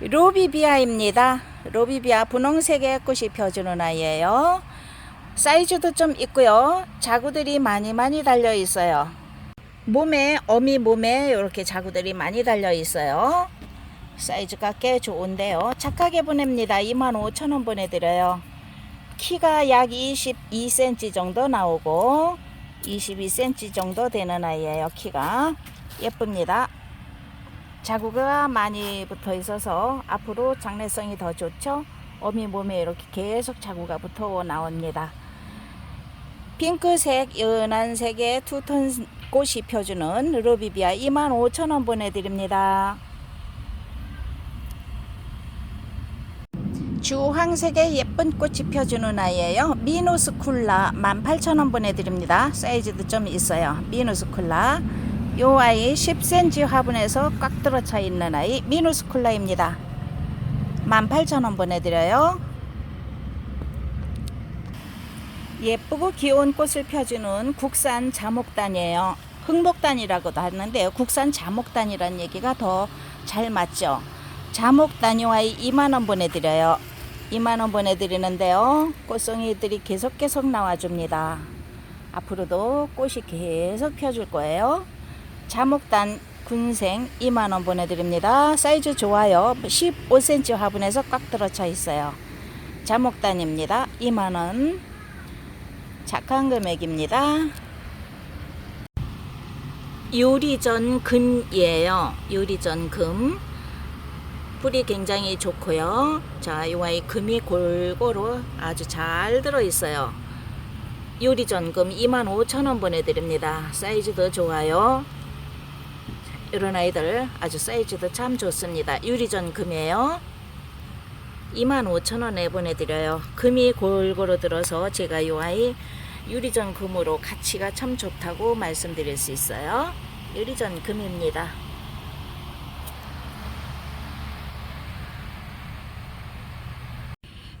로비비아입니다. 로비비아 분홍색의 꽃이 펴주는 아이예요. 사이즈도 좀 있고요. 자구들이 많이 많이 달려 있어요. 몸에 어미 몸에 이렇게 자구들이 많이 달려 있어요. 사이즈가 꽤 좋은데요. 착하게 보냅니다. 25,000원 보내드려요. 키가 약 22cm 정도 나오고 22cm 정도 되는 아이예요. 키가 예쁩니다. 자구가 많이 붙어 있어서 앞으로 장래성이 더 좋죠. 어미 몸에 이렇게 계속 자구가 붙어 나옵니다. 핑크색, 연한 색의 투톤 꽃이 펴주는 루비비아 25,000원 보내드립니다. 주황색의 예쁜 꽃이 펴주는 아이예요. 미노스쿨라 18,000원 보내드립니다. 사이즈도 좀 있어요. 미노스쿨라. 요 아이 10cm 화분에서 꽉 들어차 있는 아이 미노스쿨라입니다. 18,000원 보내드려요. 예쁘고 귀여운 꽃을 펴주는 국산 자목단이에요. 흑목단이라고도 하는데요. 국산 자목단이라는 얘기가 더 잘 맞죠. 자목단 요 아이 2만원 보내드려요. 2만원 보내드리는데요. 꽃송이들이 계속 계속 나와줍니다. 앞으로도 꽃이 계속 펴줄 거예요. 자목단 군생 2만원 보내드립니다. 사이즈 좋아요. 15cm 화분에서 꽉 들어차 있어요. 자목단입니다. 2만원. 착한 금액입니다. 요리전 금이에요. 요리전 금. 뿌리 굉장히 좋고요. 자, 이 아이 금이 골고루 아주 잘 들어 있어요. 요리전금 25,000원 보내드립니다. 사이즈도 좋아요. 이런 아이들 아주 사이즈도 참 좋습니다. 유리전금이에요. 25,000원에 보내드려요. 금이 골고루 들어서 제가 이 아이 유리전 금으로 가치가 참 좋다고 말씀드릴 수 있어요. 유리전 금입니다.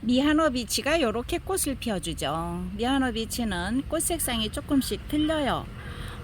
미하노 비치가 이렇게 꽃을 피워주죠. 미하노 비치는 꽃 색상이 조금씩 틀려요.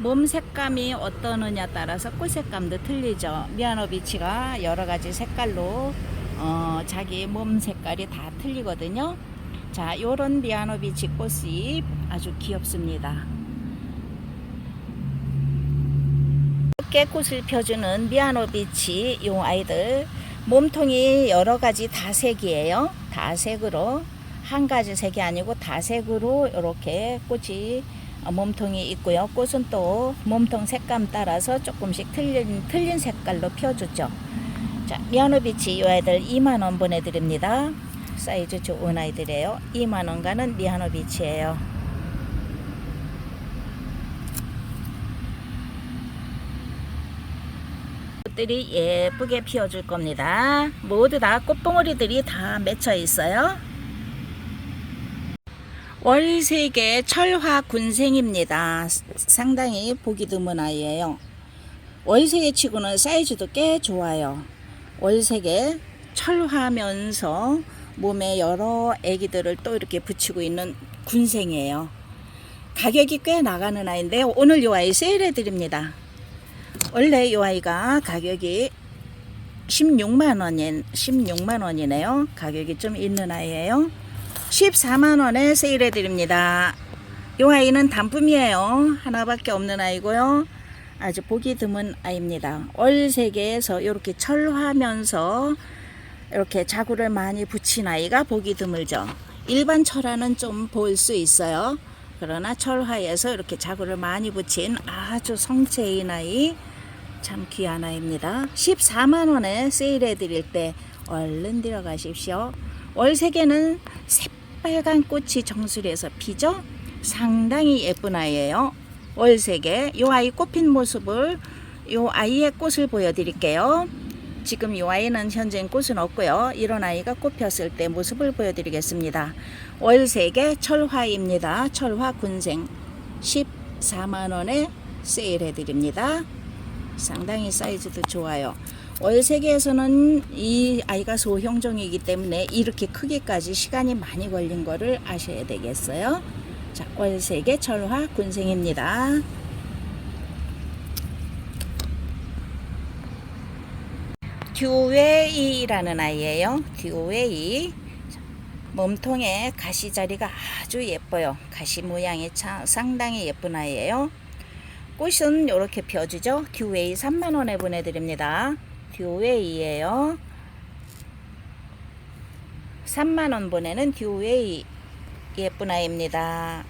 몸 색감이 어떠느냐 따라서 꽃 색감도 틀리죠. 미하노 비치가 여러 가지 색깔로 어, 자기 몸 색깔이 다 틀리거든요. 자, 요런 미하노 비치 꽃이 아주 귀엽습니다. 이렇게 꽃을 펴주는 미아노 비치 요 아이들 몸통이 여러 가지 다색이에요. 다색으로 한 가지 색이 아니고 다색으로 이렇게 꽃이 몸통이 있고요. 꽃은 또 몸통 색감 따라서 조금씩 틀린 틀린 색깔로 펴주죠. 자, 미아노 비치 요 아이들 2만 원 보내드립니다. 사이즈 좋은 아이들이에요. 2만 원 가는 미아노 비치예요. 꽃들이 예쁘게 피워줄 겁니다. 모두 다 꽃봉오리들이 다 맺혀 있어요. 월세계 철화 군생입니다. 상당히 보기 드문 아이예요. 월세계 치고는 사이즈도 꽤 좋아요. 월세계 철화면서 몸에 여러 애기들을 또 이렇게 붙이고 있는 군생이에요. 가격이 꽤 나가는 아이인데 오늘 요 아이 세일해 드립니다. 원래 이 아이가 가격이 16만 원인 16만 원이네요. 가격이 좀 있는 아이예요. 14만 원에 세일해 드립니다. 이 아이는 단품이에요. 하나밖에 없는 아이고요. 아주 보기 드문 아이입니다. 월세계에서 이렇게 철화면서 이렇게 자구를 많이 붙인 아이가 보기 드물죠. 일반 철화는 좀 볼 수 있어요. 그러나 철화에서 이렇게 자구를 많이 붙인 아주 성체인 아이 참 귀한 아이입니다. 14만원에 세일해 드릴 때 얼른 들어가십시오. 월세계는 새 빨간 꽃이 정수리에서 피죠? 상당히 예쁜 아이예요. 월세계 요 아이 꽃핀 모습을 요 아이의 꽃을 보여드릴게요. 지금 이 아이는 현재 꽃은 없고요. 이런 아이가 꽃 폈을 때 모습을 보여드리겠습니다. 월세계 철화입니다. 철화 군생 14만원에 세일해 드립니다. 상당히 사이즈도 좋아요. 월 세계에서는 이 아이가 소형종이기 때문에 이렇게 크기까지 시간이 많이 걸린 거를 아셔야 되겠어요. 자, 월 세계 철화 군생입니다. 듀웨이라는 아이예요. 듀웨이. 몸통에 가시 자리가 아주 예뻐요. 가시 모양이 참 상당히 예쁜 아이예요. 꽃은 이렇게 펴주죠. 듀웨이 3만원에 보내드립니다. 듀웨이예요. 3만원 보내는 듀웨이 예쁜 아이입니다.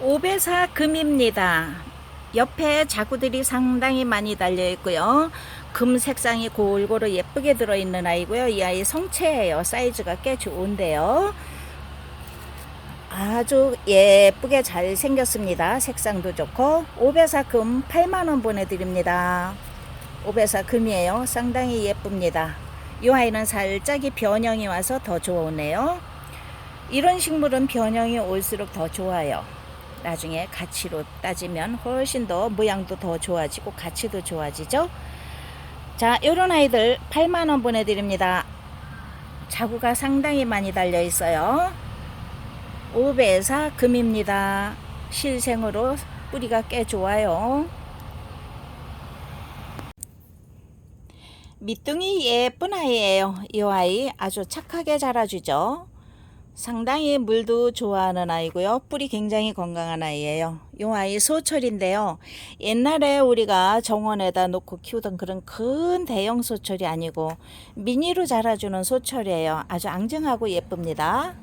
5배사 금입니다. 옆에 자구들이 상당히 많이 달려 있고요. 금 색상이 골고루 예쁘게 들어있는 아이고요. 이 아이 성체예요. 사이즈가 꽤 좋은데요. 아주 예쁘게 잘 생겼습니다. 색상도 좋고 5배사 금 8만원 보내드립니다. 5배사 금이에요. 상당히 예쁩니다. 이 아이는 살짝이 변형이 와서 더 좋으네요. 이런 식물은 변형이 올수록 더 좋아요. 나중에 가치로 따지면 훨씬 더 모양도 더 좋아지고 가치도 좋아지죠. 자, 요런 아이들 8만원 보내드립니다. 자구가 상당히 많이 달려 있어요. 5배사 금입니다. 실생으로 뿌리가 꽤 좋아요. 밑둥이 예쁜 아이예요. 이 아이 아주 착하게 자라주죠. 상당히 물도 좋아하는 아이고요. 뿌리 굉장히 건강한 아이예요. 이 아이 소철인데요. 옛날에 우리가 정원에다 놓고 키우던 그런 큰 대형 소철이 아니고 미니로 자라주는 소철이에요. 아주 앙증하고 예쁩니다.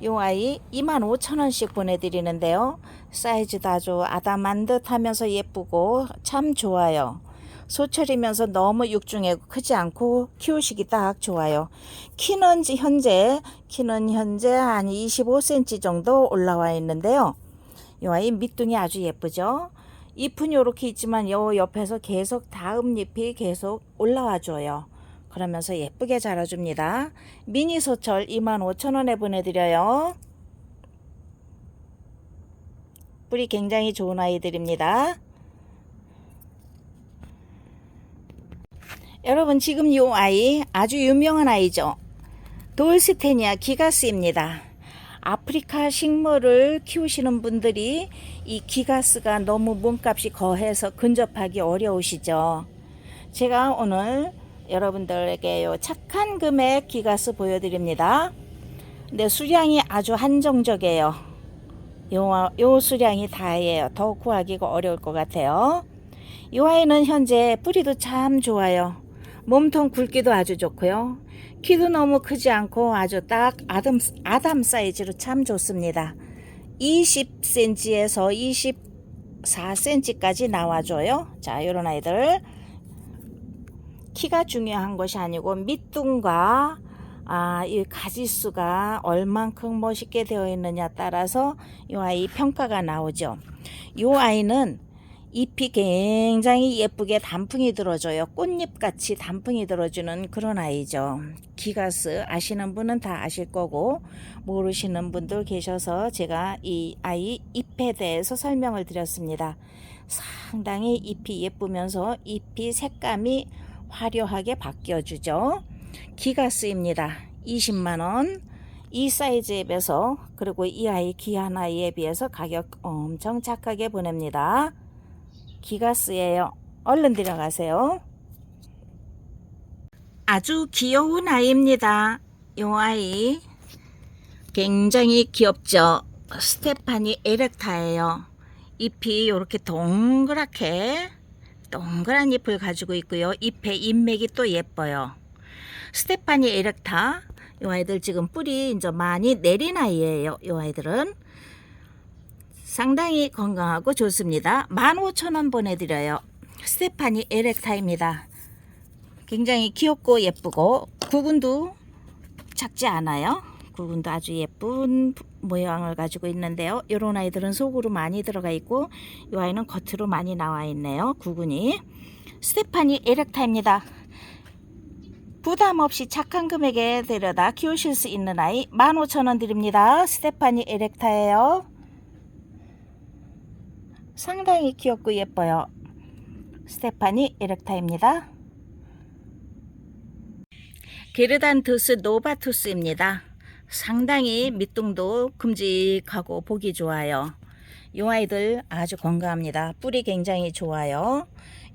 이 아이 25,000원씩 보내드리는데요. 사이즈도 아주 아담한 듯 하면서 예쁘고 참 좋아요. 소철이면서 너무 육중하고 크지 않고 키우시기 딱 좋아요. 키는 지- 현재 키는 현재 한 25cm 정도 올라와 있는데요. 이 아이 밑둥이 아주 예쁘죠. 잎은 이렇게 있지만 요 옆에서 계속 다음 잎이 계속 올라와 줘요. 그러면서 예쁘게 자라줍니다. 미니 소철 25,000원에 보내드려요. 뿌리 굉장히 좋은 아이들입니다. 여러분 지금 이 아이 아주 유명한 아이죠. 돌스테니아 기가스입니다. 아프리카 식물을 키우시는 분들이 이 기가스가 너무 몸값이 거해서 근접하기 어려우시죠. 제가 오늘 여러분들에게 요 착한 금액 기가스 보여드립니다. 근데 수량이 아주 한정적이에요. 요, 요 수량이 다예요. 더 구하기가 어려울 것 같아요. 이 아이는 현재 뿌리도 참 좋아요. 몸통 굵기도 아주 좋고요. 키도 너무 크지 않고 아주 딱 아담, 아담 사이즈로 참 좋습니다. 20cm에서 24cm까지 나와줘요. 자, 요런 아이들. 키가 중요한 것이 아니고 밑둥과 아, 이 가지수가 얼만큼 멋있게 되어 있느냐 따라서 이 아이 평가가 나오죠. 이 아이는 잎이 굉장히 예쁘게 단풍이 들어줘요. 꽃잎 같이 단풍이 들어주는 그런 아이죠. 기가스 아시는 분은 다 아실 거고 모르시는 분들 계셔서 제가 이 아이 잎에 대해서 설명을 드렸습니다. 상당히 잎이 예쁘면서 잎이 색감이 화려하게 바뀌어주죠. 기가스입니다. 20만원. 이 사이즈에 비해서 그리고 이 아이 귀한 아이에 비해서 가격 엄청 착하게 보냅니다. 기가스예요. 얼른 들어가세요. 아주 귀여운 아이입니다. 이 아이 굉장히 귀엽죠. 스테파니 에렉타예요. 잎이 이렇게 동그랗게 동그란 잎을 가지고 있고요. 잎의 잎맥이 또 예뻐요. 스테파니 에렉타 이 아이들 지금 뿌리 이제 많이 내린 아이예요. 이 아이들은 상당히 건강하고 좋습니다. 15,000원 보내드려요. 스테파니 에렉타입니다. 굉장히 귀엽고 예쁘고 구근도 작지 않아요. 구근도 아주 예쁜 모양을 가지고 있는데요. 이런 아이들은 속으로 많이 들어가 있고 이 아이는 겉으로 많이 나와 있네요. 구근이 스테파니 에렉타입니다. 부담 없이 착한 금액에 데려다 키우실 수 있는 아이 15,000원 드립니다. 스테파니 에렉타예요. 상당히 귀엽고 예뻐요. 스테파니 에렉타입니다. 게르단투스 노바투스입니다. 상당히 밑둥도 큼직하고 보기 좋아요. 이 아이들 아주 건강합니다. 뿌리 굉장히 좋아요.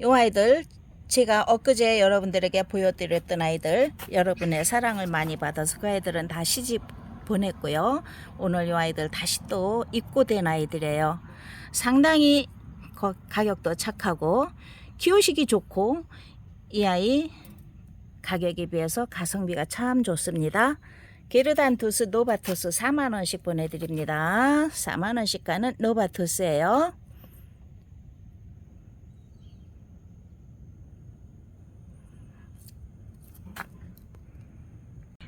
이 아이들 제가 엊그제 여러분들에게 보여드렸던 아이들 여러분의 사랑을 많이 받아서 그 아이들은 다 시집 보냈고요. 오늘 이 아이들 다시 또 입고된 아이들이에요. 상당히 거- 가격도 착하고 키우시기 좋고 이 아이 가격에 비해서 가성비가 참 좋습니다. 게르단 투스 노바투스 4만원씩 보내드립니다. 4만원씩 가는 노바투스예요.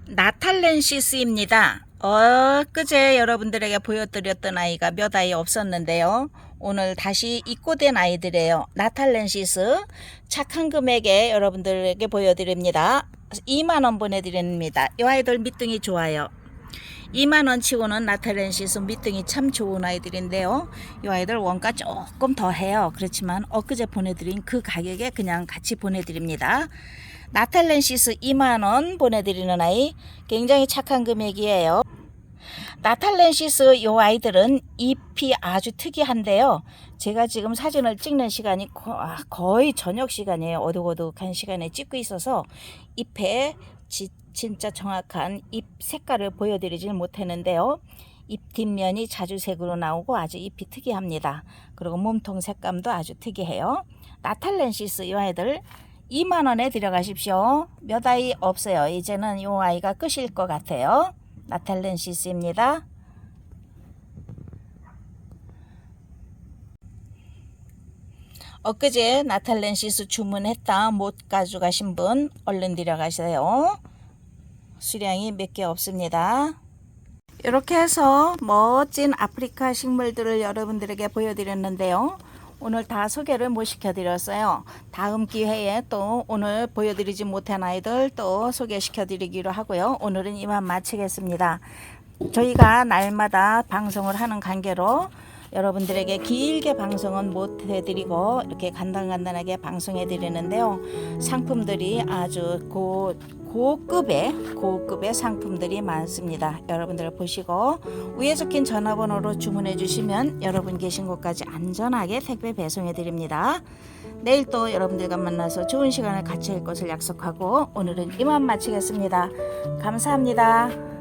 나탈렌시스입니다. 엊그제 여러분들에게 보여드렸던 아이가 몇 아이 없었는데요. 오늘 다시 입고된 아이들이에요. 나탈렌시스 착한 금액에 여러분들에게 보여드립니다. 2만원 보내드립니다. 이 아이들 밑둥이 좋아요. 2만원 치고는 나탈렌시스 밑둥이 참 좋은 아이들인데요. 이 아이들 원가 조금 더 해요. 그렇지만 엊그제 보내드린 그 가격에 그냥 같이 보내드립니다. 나탈렌시스 2만원 보내드리는 아이 굉장히 착한 금액이에요. 나탈렌시스 요 아이들은 잎이 아주 특이한데요. 제가 지금 사진을 찍는 시간이 거- 아, 거의 저녁 시간이에요. 어둑어둑한 시간에 찍고 있어서 잎에 지- 진짜 정확한 잎 색깔을 보여드리질 못했는데요. 잎 뒷면이 자주색으로 나오고 아주 잎이 특이합니다. 그리고 몸통 색감도 아주 특이해요. 나탈렌시스 이 아이들 2만 원에 들어가십시오. 몇 아이 없어요. 이제는 이 아이가 끝일 것 같아요. 나탈렌시스입니다. 엊그제 나탈렌 시스 주문했다 못 가져가신 분 얼른 들어가세요. 수량이 몇 개 없습니다. 이렇게 해서 멋진 아프리카 식물들을 여러분들에게 보여드렸는데요. 오늘 다 소개를 못 시켜드렸어요. 다음 기회에 또 오늘 보여드리지 못한 아이들 또 소개시켜드리기로 하고요. 오늘은 이만 마치겠습니다. 저희가 날마다 방송을 하는 관계로 여러분들에게 길게 방송은 못 해드리고 이렇게 간단간단하게 방송해 드리는데요. 상품들이 아주 고, 고급의 고급의 상품들이 많습니다. 여러분들 보시고 위에 적힌 전화번호로 주문해 주시면 여러분 계신 곳까지 안전하게 택배 배송해 드립니다. 내일 또 여러분들과 만나서 좋은 시간을 같이 할 것을 약속하고 오늘은 이만 마치겠습니다. 감사합니다.